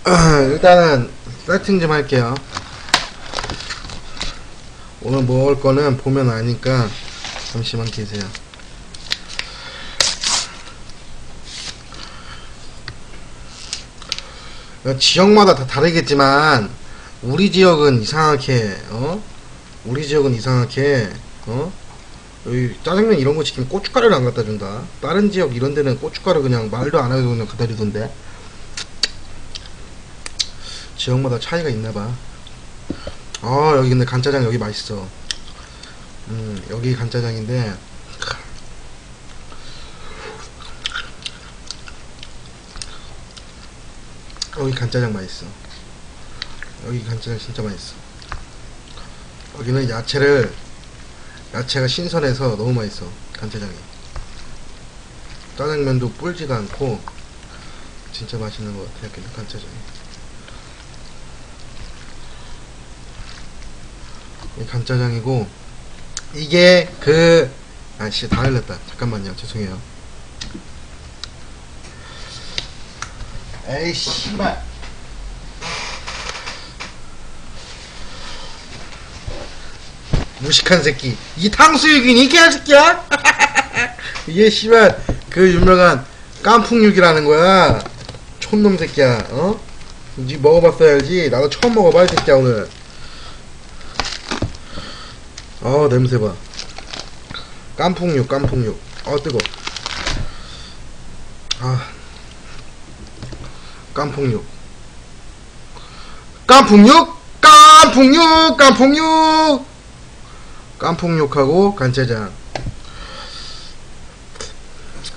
일단은 세팅 좀 할게요. 오늘 먹을 거는 보면 아니까 잠시만 계세요. 지역마다 다 다르겠지만 우리 지역은 이상하게 어? 우리 지역은 이상하게 어? 여기 짜장면 이런 거 시키면 고춧가루를 안 갖다 준다. 다른 지역 이런 데는 고춧가루 그냥 말도 안 하고 그냥 갖다 주던데. 지역마다 차이가 있나 봐. 아, 여기 근데 간짜장 여기 맛있어. 음, 여기 간짜장인데 여기 간짜장 맛있어. 여기 간짜장 진짜 맛있어. 여기는 야채를 야채가 신선해서 너무 맛있어. 간짜장이. 짜장면도 불지가 않고 진짜 맛있는 것 같아. 여기는 간짜장이. 간짜장이고 이게 그 아씨 다 흘렸다. 잠깐만요. 죄송해요. 에이 씨발. 무식한 새끼. 이 탕수육이니 개새끼야? 이게 씨발 그 유명한 깐풍육이라는 거야. 촌놈 새끼야. 어? 니 먹어봤어야지. 나도 처음 먹어봐 이 새끼야 오늘. 어 냄새 봐. 깐풍육 깐풍육. 어 뜨거. 아. 깐풍육. 깐풍육? 깐풍육! 깐풍육! 깐풍육하고 간짜장.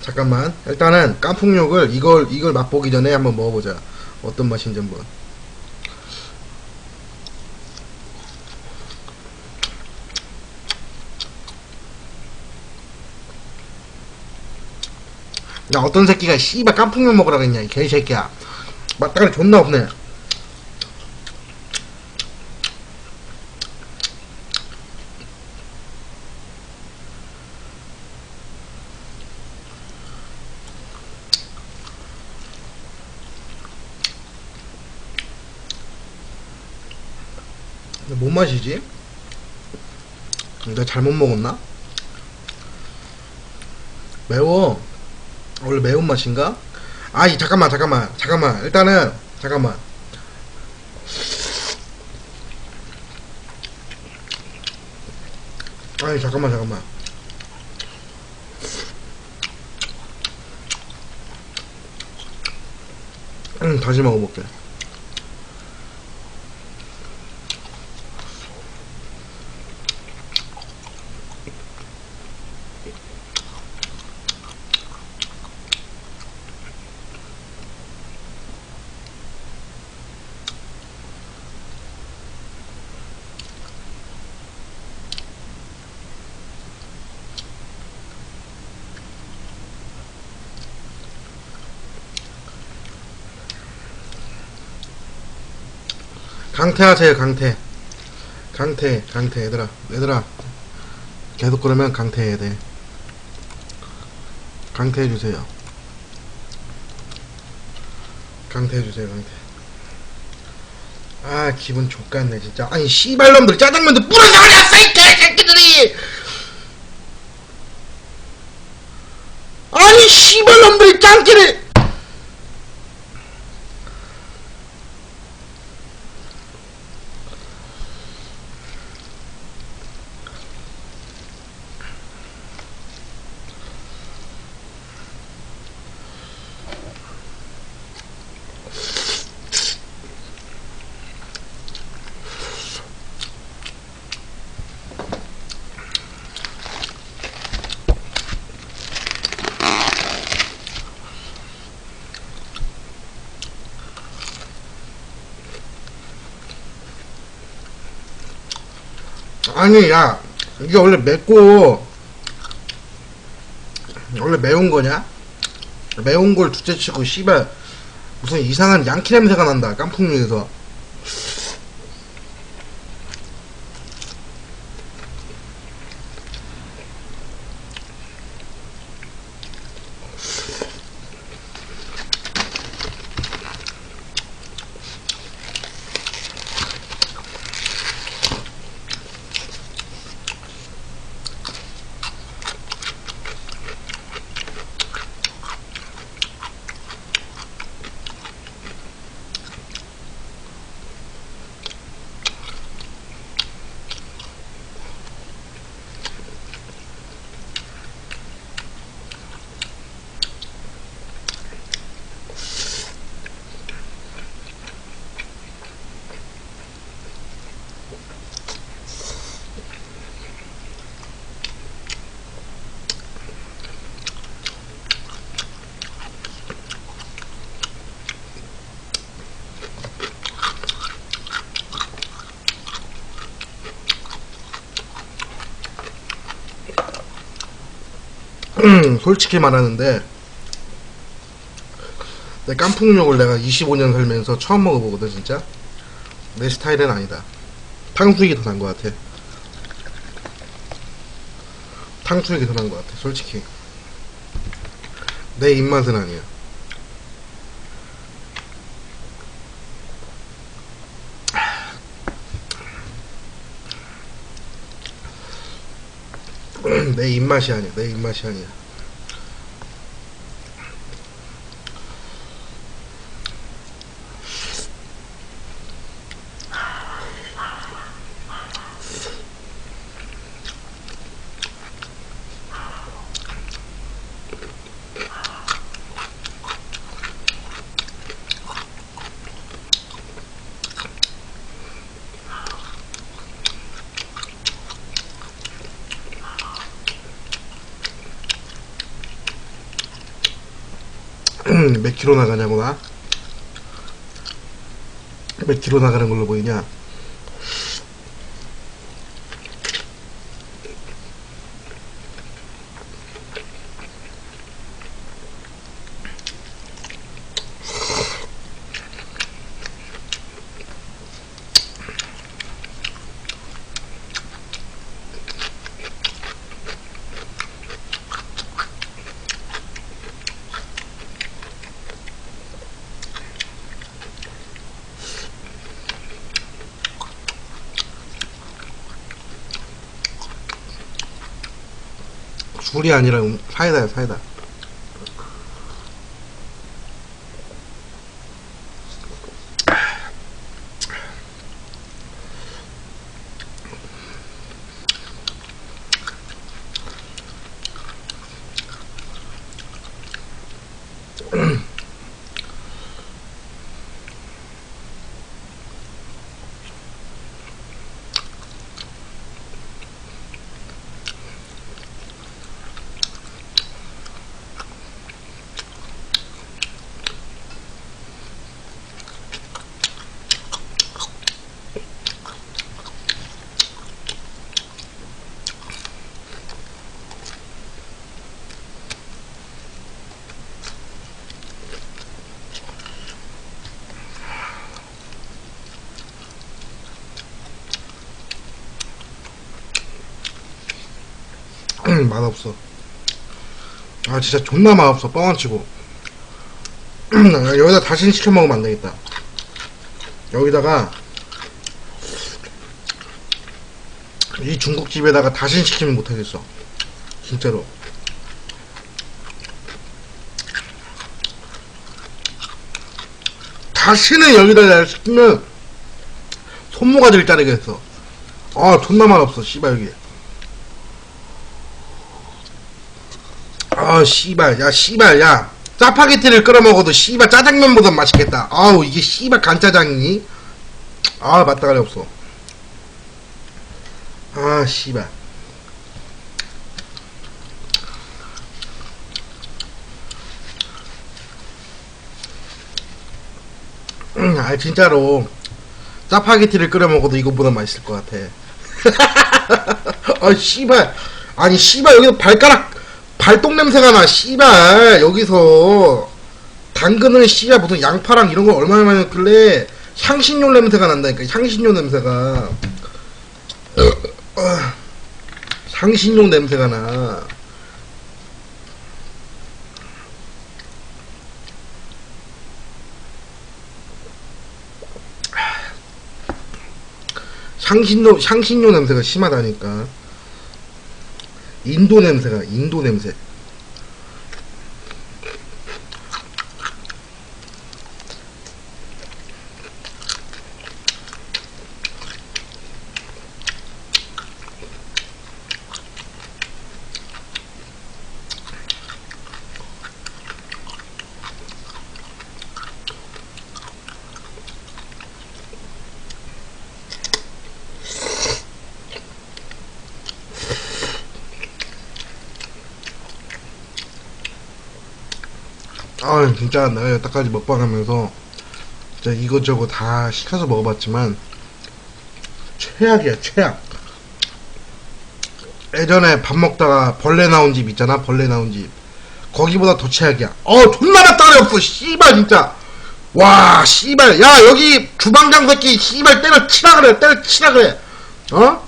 잠깐만. 일단은 깐풍육을 이걸 이걸 맛보기 전에 한번 먹어보자. 어떤 맛인지 한번. 야 어떤 새끼가 씨발 깐풍육 먹으라 그랬냐 이 개새끼야. 맛다가 존나 없네. 뭔 맛이지? 내가 잘못 먹었나? 매워. 원래 매운 맛인가? 아이 잠깐만 잠깐만 잠깐만. 일단은 잠깐만. 아니 잠깐만 잠깐만. 음 다시 먹어볼게 강퇴하세요 강퇴 강퇴 강퇴 얘들아 얘들아. 계속 그러면 강퇴해야 돼. 강퇴해주세요. 강퇴해주세요 강퇴 아 기분 족같네 진짜. 아니 씨발놈들 짜장면도 뿌려져버렸어 이 개새끼들이! 아니 씨발놈들이 짱끼를 아니 야 이게 원래 맵고 원래 매운 거냐? 매운 걸 둘째치고 씨발 무슨 이상한 양키 냄새가 난다 깐풍육에서 솔직히 말하는데 내 깐풍육을 내가 25년 살면서 처음 먹어보거든 진짜. 내 스타일은 아니다. 탕수육이 더 나은 것 같아. 탕수육이 더 나은 것 같아 솔직히. 내 입맛은 아니야 내 입맛이 아니야 내 입맛이 아니야 몇 킬로 나가냐고 나? 몇 킬로 나가는 걸로 보이냐? 술이 아니라 음, 사이다야 사이다 맛없어. 아 진짜 존나 맛없어. 뻥안 치고. 여기다 다시 시켜 먹으면 안 되겠다. 여기다가 이 중국집에다가 다시 시키면 못하겠어. 진짜로. 다시는 여기다 시키면 손모가지를 자르겠어 아 존나 맛없어 씨발 여기 아 씨발 야 씨발 야. 짜파게티를 끓여 먹어도 씨발 짜장면보다 맛있겠다. 아우 이게 씨발 간짜장이니? 아 맞다가리 없어. 아 씨발. 음, 아 진짜로. 짜파게티를 끓여 먹어도 이거보다 맛있을 것 같아. 아 씨발. 아니 씨발 여기서 발가락 발똥 냄새가 나 씨발. 여기서 당근을 씨발 무슨 양파랑 이런 거 얼마나 많이 넣길래 향신료 냄새가 난다니까 향신료 냄새가. 어, 향신료 냄새가 나. 향신료 향신료 냄새가 심하다니까 인도 냄새가 인도 냄새 아 진짜 내가 여태까지 먹방하면서 진짜 이것저것 다 시켜서 먹어봤지만 최악이야 최악. 예전에 밥 먹다가 벌레 나온 집 있잖아 벌레 나온 집. 거기보다 더 최악이야. 어 존나 맛다리 없어 씨발 진짜. 와 씨발. 야 여기 주방장 새끼 씨발 때려 치라 그래 때려 치라 그래. 어?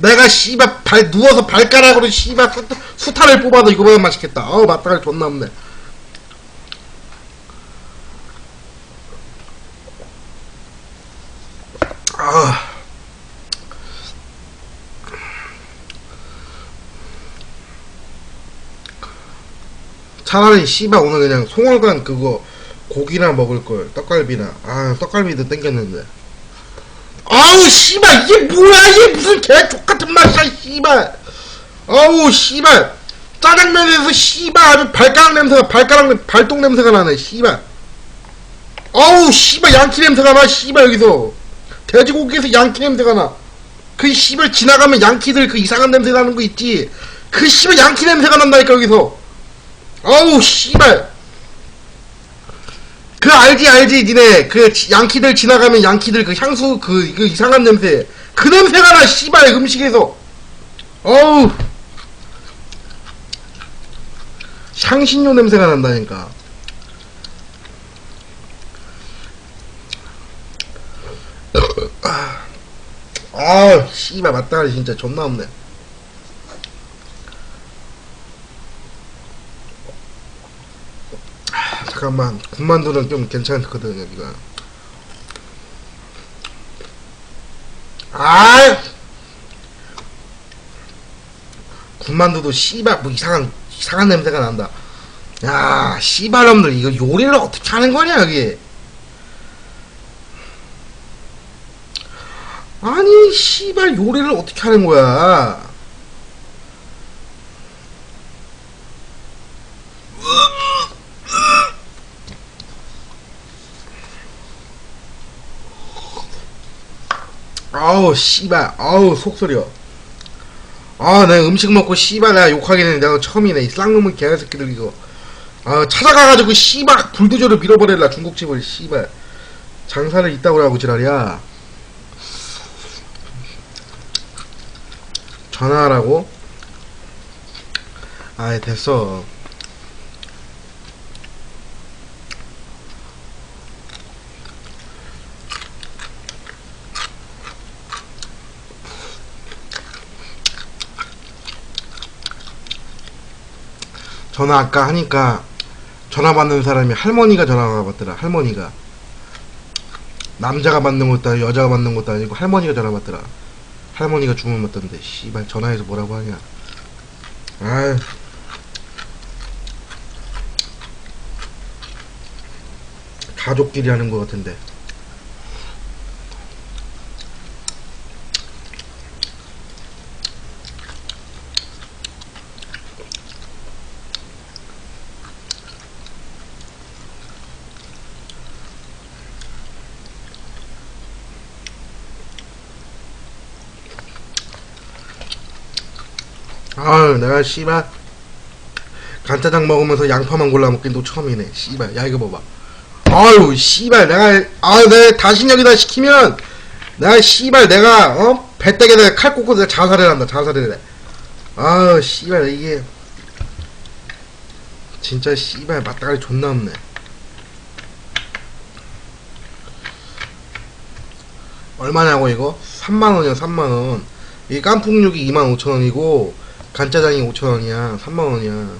내가 씨발 발 누워서 발가락으로 씨발 수, 수타를 뽑아도 이거보다 맛있겠다. 어 맛다리 존나 없네 아. 차라리 씨발 오늘 그냥 송월관 그거 고기나 먹을 걸 떡갈비나. 아 떡갈비도 땡겼는데. 아우 씨발 이게 뭐야? 이게 무슨 개족 같은 맛이야 씨발. 아우 씨발. 짜장면에서 씨발 아주 발가락 냄새가 발가락 냄- 발동 냄새가 나네 씨발. 아우 씨발 양키 냄새가 나 씨발 여기서 돼지고기에서 양키 냄새가 나 그 씨발 지나가면 양키들 그 이상한 냄새 나는 거 있지. 그 씨발 양키 냄새가 난다니까 여기서. 아우 씨발. 그 알지 알지 니네. 그 지- 양키들 지나가면 양키들 그 향수 그, 그 이상한 냄새. 그 냄새가 나 씨발 음식에서. 어우. 향신료 냄새가 난다니까 아 씨발 맞다리 진짜. 존나 없네. 잠깐만. 군만두는 좀 괜찮거든 여기가. 아! 군만두도 씨발 뭐 이상한 이상한 냄새가 난다. 야 씨발 놈들 이거 요리를 어떻게 하는 거냐 여기 아니 씨발 요리를 어떻게 하는 거야? 아우 씨발 아우 속소리여 아 내가 음식 먹고 씨발 내가 욕하기는 내가 처음이네. 이 쌍놈의 개새끼들 이거. 아 찾아가가지고 씨발 불도저를 밀어버릴라 중국집을 씨발. 장사를 있다고 하고 지랄이야 전화하라고? 아이 됐어. 전화 아까 하니까 전화 받는 사람이 할머니가 전화가 받더라 할머니가. 남자가 받는 것도 아니고 여자가 받는 것도 아니고 할머니가 전화 받더라 할머니가 주문 받던데 씨발 전화해서 뭐라고 하냐. 아유 가족끼리 하는 것 같은데 아유 내가 씨발. 간짜장 먹으면서 양파만 골라 먹긴 또 처음이네. 씨발. 야 이거 봐봐. 아유 씨발. 내가 아유 내가 다시 여기다 시키면 내가 씨발 내가 어? 배때기에다가 칼 꽂고 내가 자살을 한다. 자살을 해 아유 씨발. 이게 진짜 씨발. 맛다가리 존나 없네. 얼마냐고 이거? 3만원이야 3만원. 이 깐풍육이 25,000원이고 간짜장이 5,000원이야 3만원이야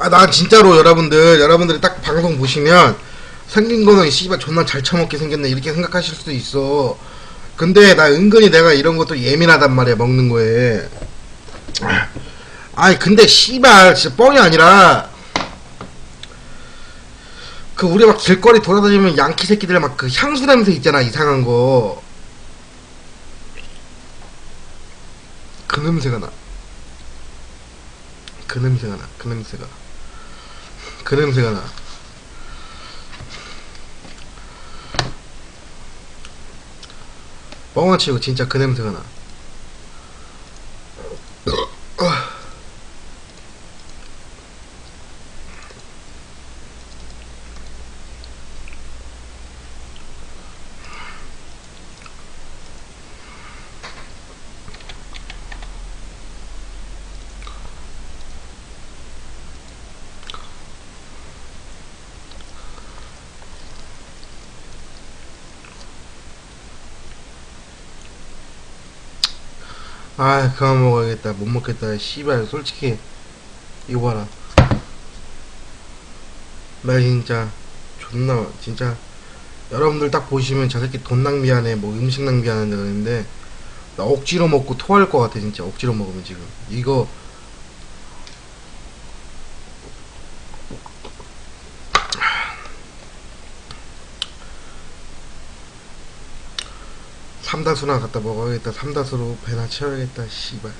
아, 나 진짜로 여러분들, 여러분들이 딱 방송 보시면 생긴 거는 씨발 존나 잘 처먹게 생겼네 이렇게 생각하실 수도 있어. 근데 나 은근히 내가 이런 것도 예민하단 말이야 먹는 거에. 아니 근데 씨발 진짜 뻥이 아니라 그 우리 막 길거리 돌아다니면 양키 새끼들 막 그 향수 냄새 있잖아 이상한 거. 그 냄새가 나. 그 냄새가 나. 그 냄새가. 그 냄새가 나. 뻥아치고 진짜 그 냄새가 나. 아 그만 먹어야겠다. 못 먹겠다. 씨발 솔직히. 이거 봐라. 나 진짜 존나 진짜 여러분들 딱 보시면 저 새끼 돈 낭비하네 뭐 음식 낭비하는데 그러는데 나 억지로 먹고 토할 것 같아 진짜. 억지로 먹으면 지금. 이거 삼다수나 갖다 먹어야겠다. 삼다수로 배나 채워야겠다 씨발